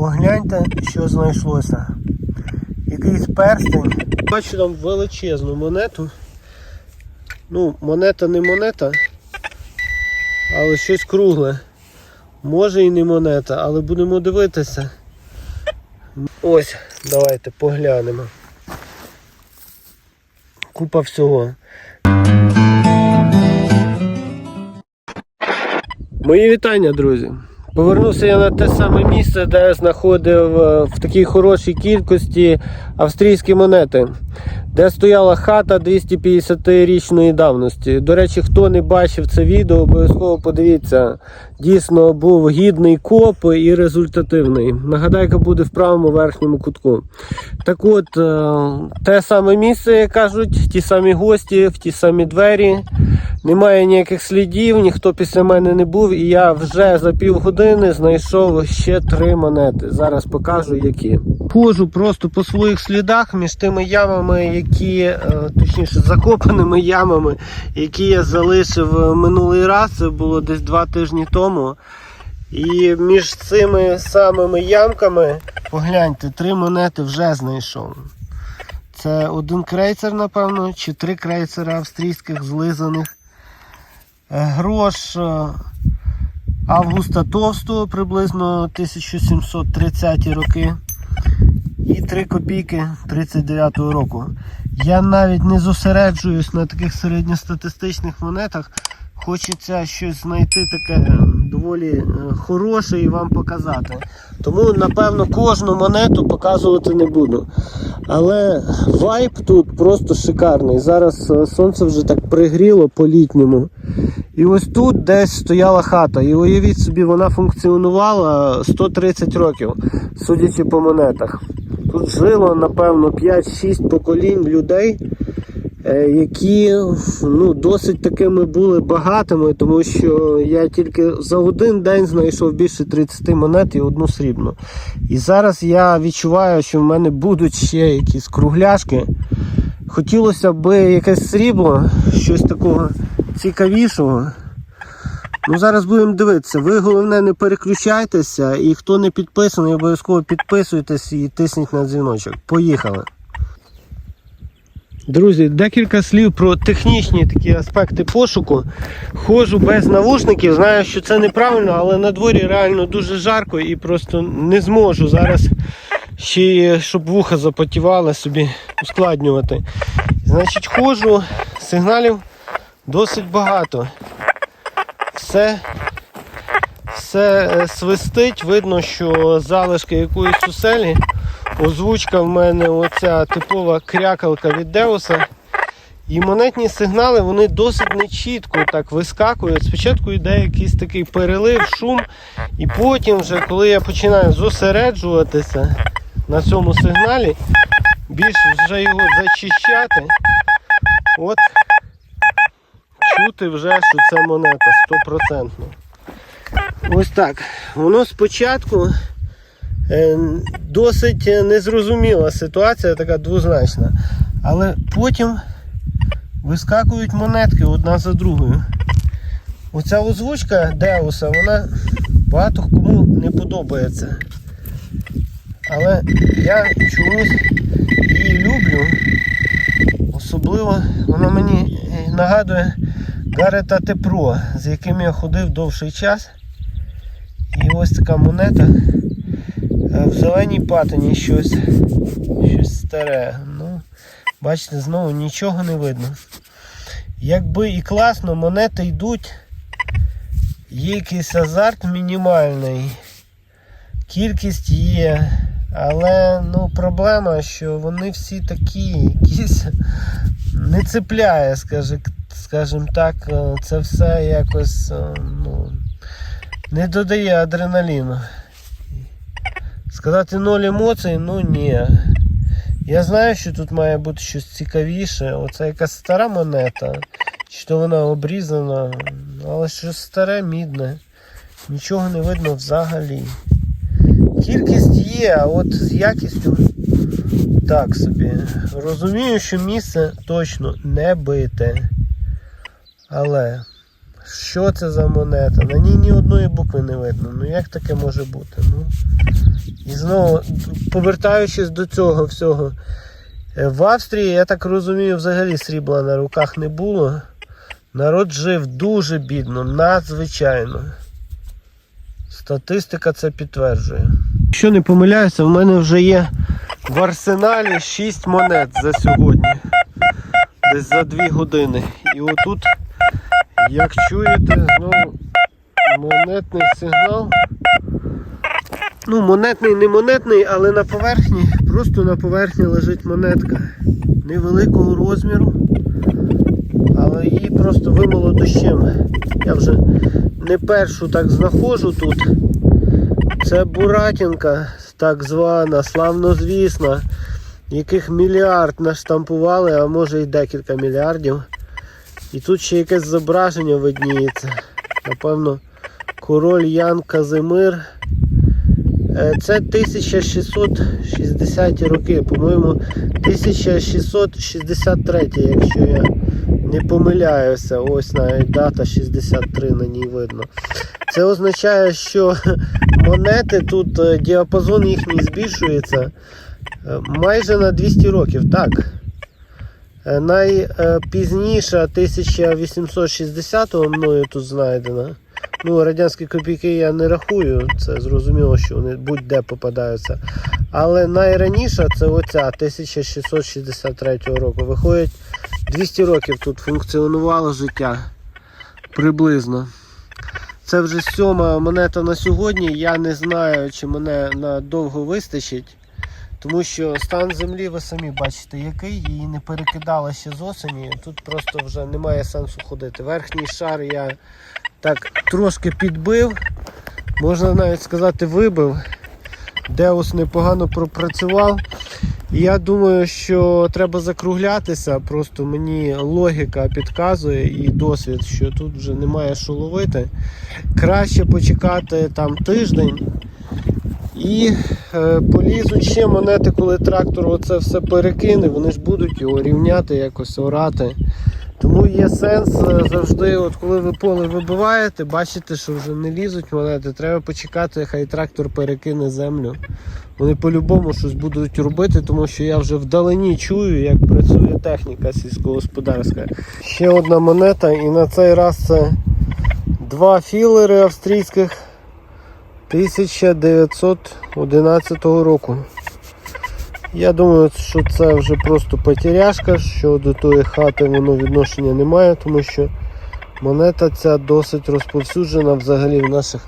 Погляньте, що знайшлося. Якийсь перстень. Бачу там величезну монету. Ну, монета не монета, але щось кругле. Може і не монета, але будемо дивитися. Ось, давайте поглянемо. Купа всього. Мої вітання, друзі. Повернувся я на те саме місце, де знаходив е, в такій хорошій кількості австрійські монети, де стояла хата 250-річної давності. До речі, хто не бачив це відео, обов'язково подивіться. Дійсно був гідний коп і результативний. Нагадайка буде в правому верхньому кутку. Так от, е, те саме місце, як кажуть, ті самі гості, в ті самі двері. Немає ніяких слідів, ніхто після мене не був, і я вже за півгодини знайшов ще три монети. Зараз покажу які. Ходжу просто по своїх слідах між тими ямами, які, е, точніше, закопаними ямами, які я залишив е, минулий раз. Це було десь два тижні тому. І між цими самими ямками, погляньте, три монети вже знайшов. Це один крейцер, напевно, чи три крейцера австрійських злизаних. Е, Грош Августа Товстого приблизно 1730 роки. І 3 копійки 39-го року. Я навіть не зосереджуюсь на таких середньостатистичних монетах. Хочеться щось знайти таке доволі е, хороше і вам показати. Тому, напевно, кожну монету показувати не буду. Але вайб тут просто шикарний. Зараз е, сонце вже так пригріло по-літньому. І ось тут десь стояла хата. І уявіть собі, вона функціонувала 130 років, судячи по монетах. Тут жило, напевно, 5-6 поколінь людей, е, які ну, досить такими були багатими, тому що я тільки за один день знайшов більше 30 монет і одну срібну. І зараз я відчуваю, що в мене будуть ще якісь кругляшки. Хотілося б якесь срібло, щось такого цікавішого. Ну, зараз будемо дивитися. Ви головне не переключайтеся і хто не підписаний, обов'язково підписуйтесь і тисніть на дзвіночок. Поїхали. Друзі, декілька слів про технічні такі аспекти пошуку. Ходжу без навушників, знаю, що це неправильно, але на дворі реально дуже жарко і просто не зможу зараз ще щоб вуха запотівали собі ускладнювати. Значить, ходжу, сигналів досить багато. Все, все е, свистить, видно, що залишки якоїсь уселі. Озвучка в мене оця типова крякалка від Деуса. І монетні сигнали вони досить нечітко так вискакують. Спочатку йде якийсь такий перелив, шум, і потім, вже, коли я починаю зосереджуватися на цьому сигналі, більш вже його зачищати, от чути вже, що це монета стопроцентно. Ось так. Воно спочатку е, досить незрозуміла ситуація, така двозначна. Але потім вискакують монетки одна за другою. Оця озвучка Деуса, вона багато кому не подобається. Але я чомусь її люблю. Особливо вона мені нагадує Гарета Тепро, з яким я ходив довший час. І ось така монета. Е, В зеленій патині щось, щось старе. Ну, бачите, знову нічого не видно. Якби і класно, монети йдуть, є якийсь азарт мінімальний, кількість є, але ну, проблема, що вони всі такі, якісь не цепляє, скажи- скажімо так, е, це все якось е, ну, не додає адреналіну. Сказати ноль емоцій, ну ні. Я знаю, що тут має бути щось цікавіше. Оце якась стара монета. Чи то вона обрізана, але щось старе, мідне. Нічого не видно взагалі. Кількість є, а от з якістю так собі. Розумію, що місце точно не бите. Але що це за монета? На ній ні одної букви не видно. Ну як таке може бути? Ну, І знову, повертаючись до цього всього, е, в Австрії, я так розумію, взагалі срібла на руках не було. Народ жив дуже бідно, надзвичайно. Статистика це підтверджує. Якщо не помиляюся, в мене вже є в арсеналі 6 монет за сьогодні. Десь за 2 години. І отут, як чуєте, знову монетний сигнал. Ну, монетний, не монетний, але на поверхні, просто на поверхні лежить монетка невеликого розміру, але її просто вимило дощем. Я вже не першу так знаходжу тут. Це Буратінка, так звана, славнозвісна, яких мільярд наштампували, а може і декілька мільярдів. І тут ще якесь зображення видніється. Напевно, король Ян Казимир. Е, Це 1660 роки, по-моєму, 1663, якщо я не помиляюся. Ось навіть дата 63 на ній видно. Це означає, що монети тут е, діапазон їхній збільшується е, майже на 200 років. Так. Е, Найпізніша 1860 мною тут знайдена. Ну, радянські копійки я не рахую, це зрозуміло, що вони будь-де попадаються. Але найраніша це оця 1663 року. Виходить, 200 років тут функціонувало життя приблизно. Це вже сьома монета на сьогодні. Я не знаю, чи мене надовго вистачить. Тому що стан землі ви самі бачите, який її не перекидало ще з осені. Тут просто вже немає сенсу ходити. Верхній шар я так трошки підбив, можна навіть сказати, вибив. Деус непогано пропрацював. Я думаю, що треба закруглятися. Просто мені логіка підказує і досвід, що тут вже немає що ловити. Краще почекати там тиждень. І е, полізуть ще монети, коли трактор оце все перекине, вони ж будуть його рівняти, якось орати. Тому є сенс е, завжди, от коли ви поле вибиваєте, бачите, що вже не лізуть монети, треба почекати, хай трактор перекине землю. Вони по-любому щось будуть робити, тому що я вже вдалині чую, як працює техніка сільськогосподарська. Ще одна монета, і на цей раз це два філери австрійських 1911 року. Я думаю, що це вже просто потеряшка, що до тої хати воно відношення не має, тому що монета ця досить розповсюджена взагалі в наших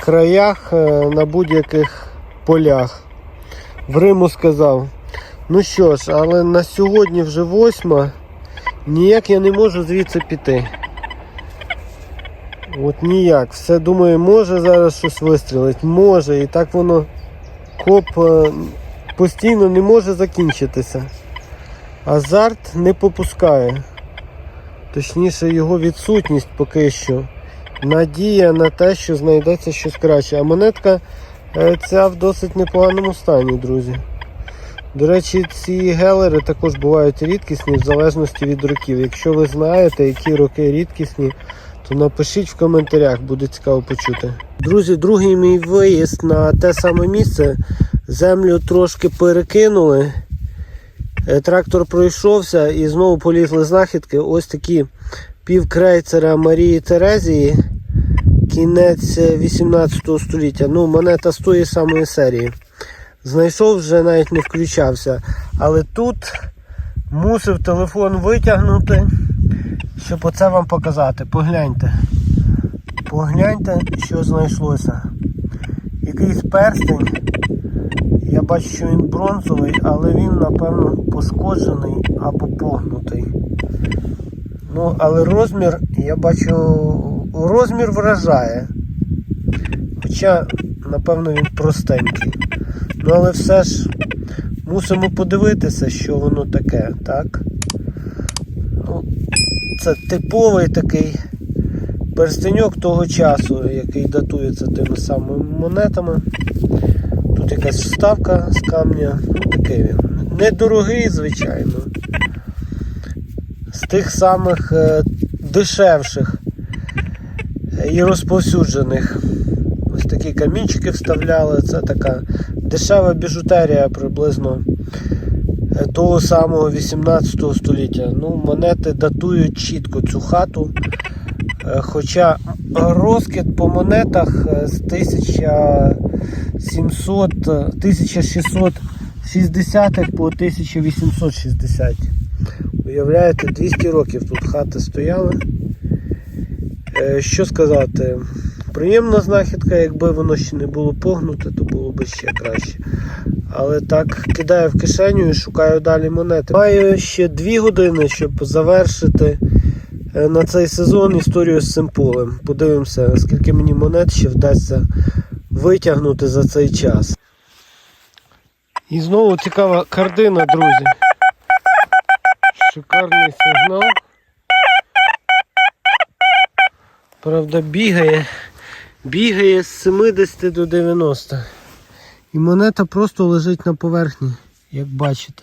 краях е, на будь-яких полях. В Риму сказав. Ну що ж, але на сьогодні вже восьма. Ніяк я не можу звідси піти. От ніяк. Все думаю, може зараз щось вистрілить, може. І так воно коп е, постійно не може закінчитися. Азарт не попускає. Точніше, його відсутність поки що. Надія на те, що знайдеться щось краще. А монетка е, ця в досить непоганому стані, друзі. До речі, ці гелери також бувають рідкісні в залежності від років. Якщо ви знаєте, які роки рідкісні, то напишіть в коментарях, буде цікаво почути. Друзі, другий мій виїзд на те саме місце. Землю трошки перекинули. Е, Трактор пройшовся і знову полізли знахідки. Ось такі півкрейцера Марії Терезії. Кінець е, 18 століття. Ну, монета з тої самої серії. Знайшов вже навіть не включався. Але тут мусив телефон витягнути, щоб оце вам показати. Погляньте. Погляньте, що знайшлося. Якийсь перстень. Я бачу, що він бронзовий, але він, напевно, пошкоджений або погнутий. Ну, але розмір, я бачу, розмір вражає. Хоча, напевно, він простенький. Ну, але все ж мусимо подивитися, що воно таке, так? Це типовий такий перстеньок того часу, який датується тими самими монетами. Тут якась вставка з камня, ну такий він. Недорогий, звичайно. З тих самих е, дешевших і розповсюджених. Ось такі камінчики вставляли. Це така дешева біжутерія приблизно того самого 18 століття. Ну, монети датують чітко цю хату. Е, Хоча розкид по монетах е, з 1700, е, 1660 по 1860. Уявляєте, 200 років тут хати стояли. Е, Що сказати? Приємна знахідка, якби воно ще не було погнуте, то було б ще краще. Але так кидаю в кишеню і шукаю далі монети. Маю ще 2 години, щоб завершити е, на цей сезон історію з цим полем. Подивимося, скільки мені монет ще вдасться витягнути за цей час. І знову цікава картина, друзі. Шикарний сигнал. Правда, бігає. Бігає з 70 до 90. І монета просто лежить на поверхні, як бачите.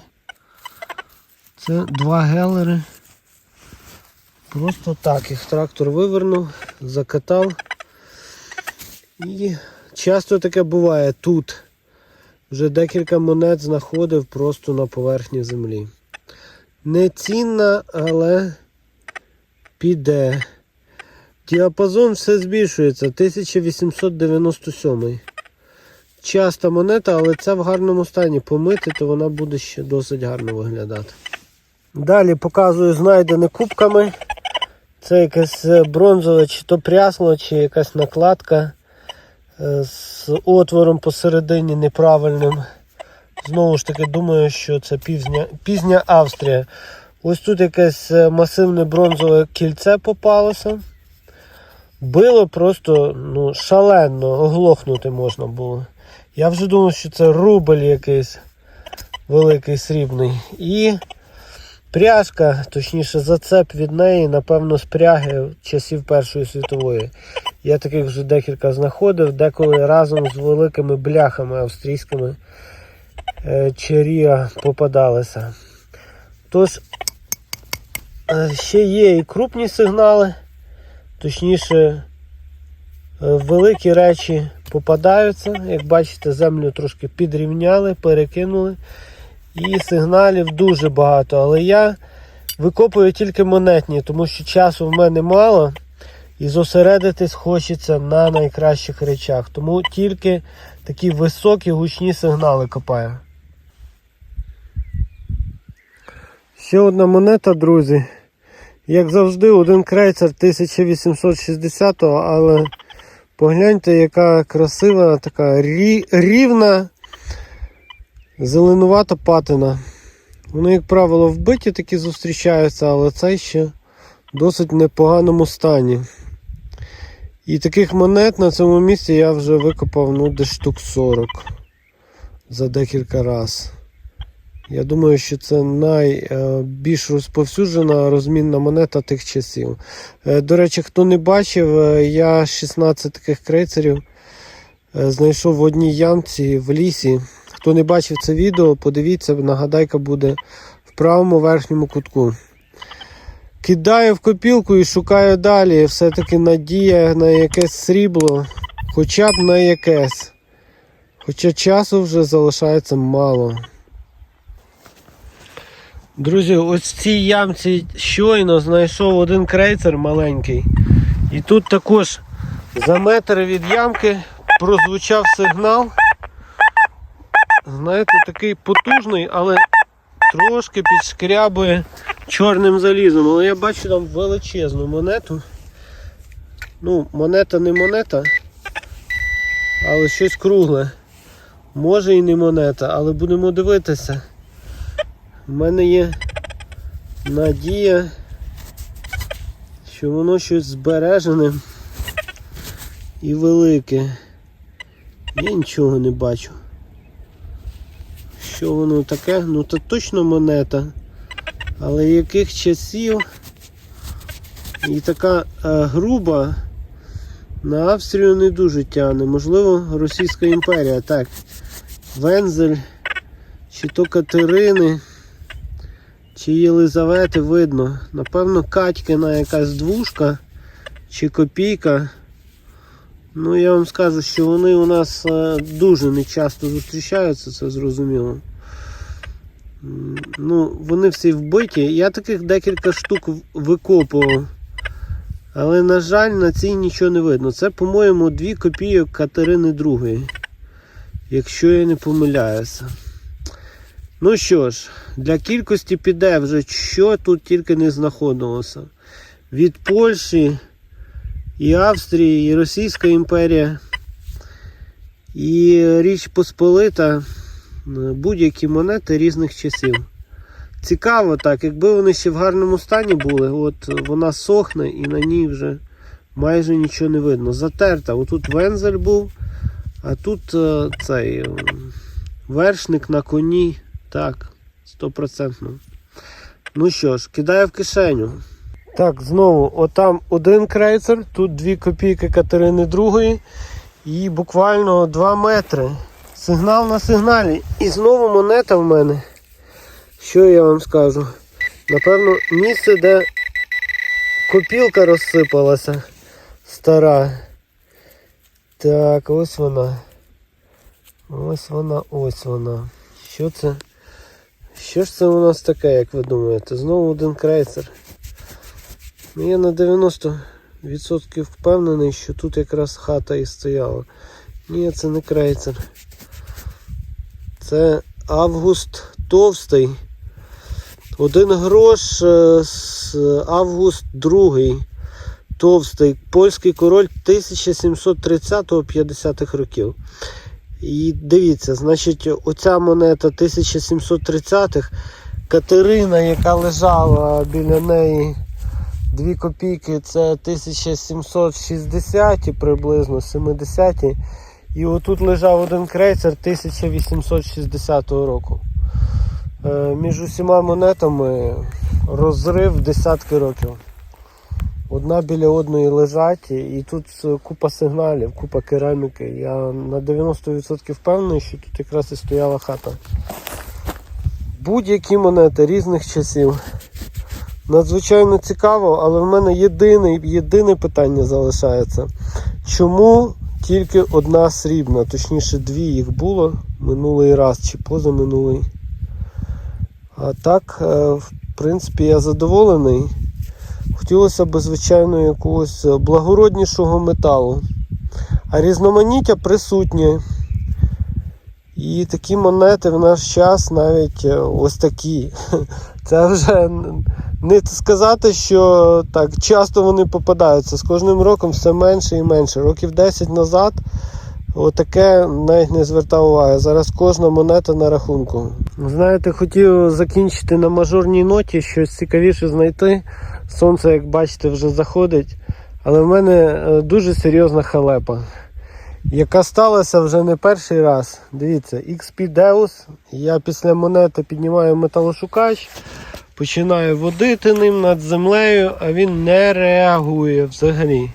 Це два гелери. Просто так, їх трактор вивернув, закатав. І часто таке буває тут. Вже декілька монет знаходив просто на поверхні землі. Не цінна, але піде. Діапазон все збільшується. 1897. Часта монета, але це в гарному стані. Помити, то вона буде ще досить гарно виглядати. Далі показую знайдене кубками. Це якесь е, бронзове, чи то прясло, чи якась накладка е, з отвором посередині неправильним. Знову ж таки, думаю, що це пізня, пізня Австрія. Ось тут якесь е, масивне бронзове кільце попалося. Било просто ну, шалено, оглохнути можна було. Я вже думав, що це рубль якийсь великий срібний. І пряжка, точніше, зацеп від неї, напевно, з пряги часів Першої світової. Я таких вже декілька знаходив, деколи разом з великими бляхами австрійськими е, черія попадалися. Тож, е, ще є і крупні сигнали. Точніше, е, великі речі попадаються. Як бачите, землю трошки підрівняли, перекинули. І сигналів дуже багато. Але я викопую тільки монетні, тому що часу в мене мало. І зосередитись хочеться на найкращих речах. Тому тільки такі високі гучні сигнали копаю. Ще одна монета, друзі. Як завжди, один крейцер 1860-го, але погляньте, яка красива, така рі- рівна, зеленувата патина. Вони, як правило, вбиті такі зустрічаються, але цей ще в досить непоганому стані. І таких монет на цьому місці я вже викопав ну, десь штук 40 за декілька разів. Я думаю, що це найбільш розповсюджена розмінна монета тих часів. Е, До речі, хто не бачив, е, я 16 таких крейцерів е, знайшов в одній ямці в лісі. Хто не бачив це відео, подивіться, нагадайка буде в правому верхньому кутку. Кидаю в копілку і шукаю далі. Все-таки надія на якесь срібло, хоча б на якесь. Хоча часу вже залишається мало. Друзі, ось в цій ямці щойно знайшов один крейцер маленький. І тут також за метр від ямки прозвучав сигнал. Знаєте, такий потужний, але трошки підшкрябує чорним залізом. Але я бачу там величезну монету. Ну, монета не монета, але щось кругле. Може і не монета, але будемо дивитися. У мене є надія, що воно щось збережене і велике. Я нічого не бачу. Що воно таке? Ну це точно монета. Але яких часів і така е, груба на Австрію не дуже тягне. Можливо, Російська імперія. Так. Вензель, чи то Катерини. Чи Єлизавети видно. Напевно, Катькина якась двушка чи копійка. Ну, я вам скажу, що вони у нас е, дуже нечасто зустрічаються, це зрозуміло. Ну, вони всі вбиті. Я таких декілька штук викопував. Але, на жаль, на цій нічого не видно. Це, по-моєму, дві копійок Катерини II. Якщо я не помиляюся. Ну що ж, для кількості піде вже що тут тільки не знаходилося. Від Польщі і Австрії, і Російська імперія, і Річ Посполита, будь-які монети різних часів. Цікаво так, якби вони ще в гарному стані були, от вона сохне і на ній вже майже нічого не видно. Затерта. Отут вензель був, а тут е, цей вершник на коні. Так, стопроцентно. Ну що ж, кидаю в кишеню. Так, знову, отам один крейцер, тут дві копійки Катерини II і буквально 2 метри. Сигнал на сигналі. І знову монета в мене. Що я вам скажу? Напевно, місце, де копілка розсипалася стара. Так, ось вона. Ось вона, ось вона. Що це? Що ж це у нас таке, як ви думаєте? Знову один крейсер. Ну, я на 90% впевнений, що тут якраз хата і стояла. Ні, це не крейсер. Це Август Товстий. Один грош е, з Август другий. Товстий. Польський король 1730-50-х років. І дивіться, значить, оця монета 1730-х. Катерина, яка лежала біля неї 2 копійки, це 1760-ті, приблизно 70-ті. І отут лежав один крейсер 1860 року. Е, Між усіма монетами розрив десятки років. Одна біля одної лежать, і тут купа сигналів, купа кераміки. Я на 90% впевнений, що тут якраз і стояла хата. Будь-які монети різних часів. Надзвичайно цікаво, але в мене єдине, єдине питання залишається. Чому тільки одна срібна, точніше дві їх було минулий раз чи позаминулий. А так, е, в принципі, я задоволений. Хотілося б, звичайно, якогось благороднішого металу. А різноманіття присутнє. І такі монети в наш час навіть е, ось такі. Це вже не сказати, що так часто вони попадаються. З кожним роком все менше і менше. Років 10 назад отаке навіть не звертав уваги. Зараз кожна монета на рахунку. Знаєте, хотів закінчити на мажорній ноті, щось цікавіше знайти. Сонце, як бачите, вже заходить. Але в мене е, дуже серйозна халепа, яка сталася вже не перший раз. Дивіться, XP Deus. Я після монети піднімаю металошукач, починаю водити ним над землею, а він не реагує взагалі.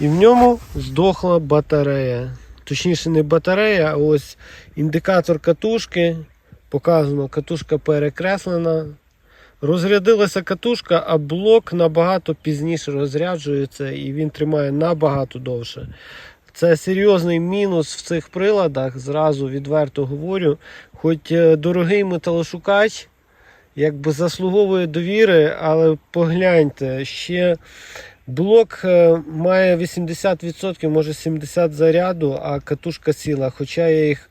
І в ньому здохла батарея. Точніше, не батарея, а ось індикатор катушки. Показано, катушка перекреслена. Розрядилася катушка, а блок набагато пізніше розряджується і він тримає набагато довше. Це серйозний мінус в цих приладах, зразу відверто говорю. Хоч е, дорогий металошукач, якби заслуговує довіри, але погляньте, ще блок е, має 80%, може 70% заряду, а катушка сіла, хоча я їх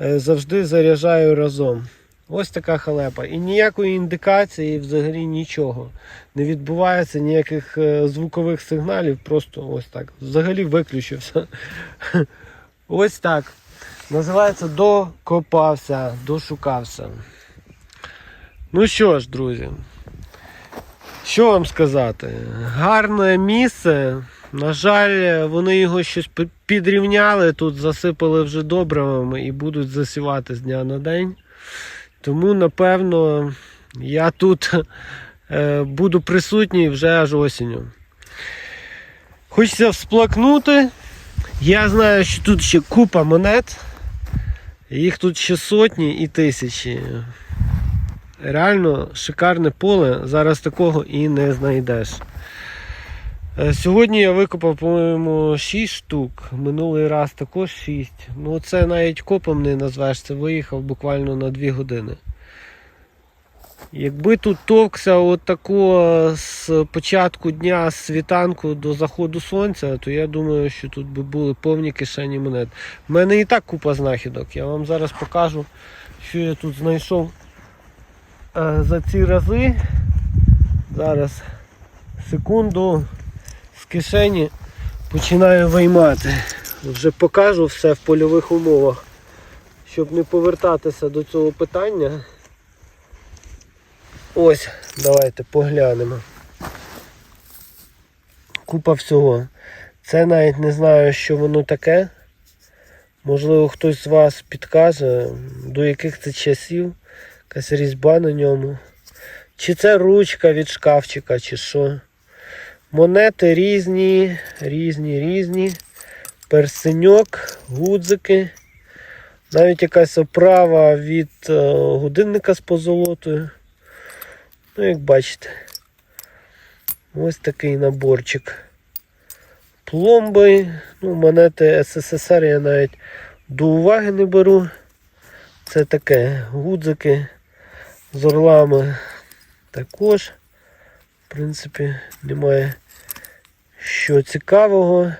е, завжди заряджаю разом. Ось така халепа. І ніякої індикації, взагалі нічого. Не відбувається ніяких е, звукових сигналів, просто ось так. Взагалі виключився. Ось так. Називається докопався, дошукався. Ну що ж, друзі, що вам сказати? Гарне місце. На жаль, вони його щось підрівняли, тут засипали вже добривами і будуть засівати з дня на день. Тому, напевно, я тут е, буду присутній вже аж осінню. Хочеться всплакнути. Я знаю, що тут ще купа монет. Їх тут ще сотні і тисячі. Реально шикарне поле. Зараз такого і не знайдеш. Е, Сьогодні я викопав, по-моєму, 6 штук. Минулий раз також 6. Ну це навіть копом не назвеш, це виїхав буквально на 2 години. Якби тут товкся от з початку дня з світанку до заходу сонця, то я думаю, що тут би були повні кишені монет. У мене і так купа знахідок. Я вам зараз покажу, що я тут знайшов е, за ці рази. Зараз секунду кишені починаю виймати. Вже покажу все в польових умовах, щоб не повертатися до цього питання. Ось, давайте поглянемо. Купа всього. Це навіть не знаю, що воно таке. Можливо, хтось з вас підкаже, до яких це часів. Якась різьба на ньому. Чи це ручка від шкафчика, чи що. Монети різні, різні, різні. Персеньок, гудзики. Навіть якась оправа від е, годинника з позолотою. Ну, як бачите, ось такий наборчик. Пломби, ну, монети СССР я навіть до уваги не беру. Це таке гудзики з орлами також. В принципі, немає що цікавого.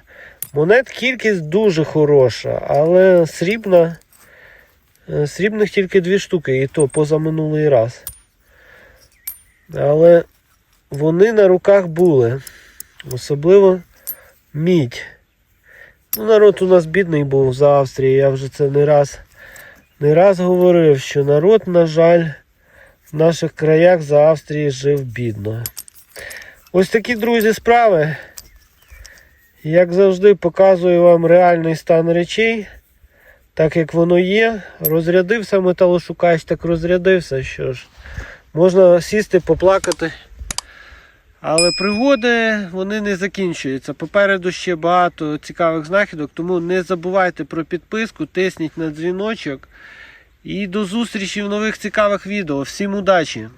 Монет кількість дуже хороша, але срібна. е, Срібних тільки дві штуки, і то позаминулий раз. Але вони на руках були. Особливо мідь. Ну, народ у нас бідний був за Австрії. Я вже це не раз, не раз говорив, що народ, на жаль, в наших краях за Австрії жив бідно. Ось такі, друзі, справи. Як завжди, показую вам реальний стан речей. Так як воно є. Розрядився металошукач, так розрядився. Що ж, можна сісти, поплакати. Але пригоди вони не закінчуються. Попереду ще багато цікавих знахідок, тому не забувайте про підписку, тисніть на дзвіночок. І до зустрічі в нових цікавих відео. Всім удачі!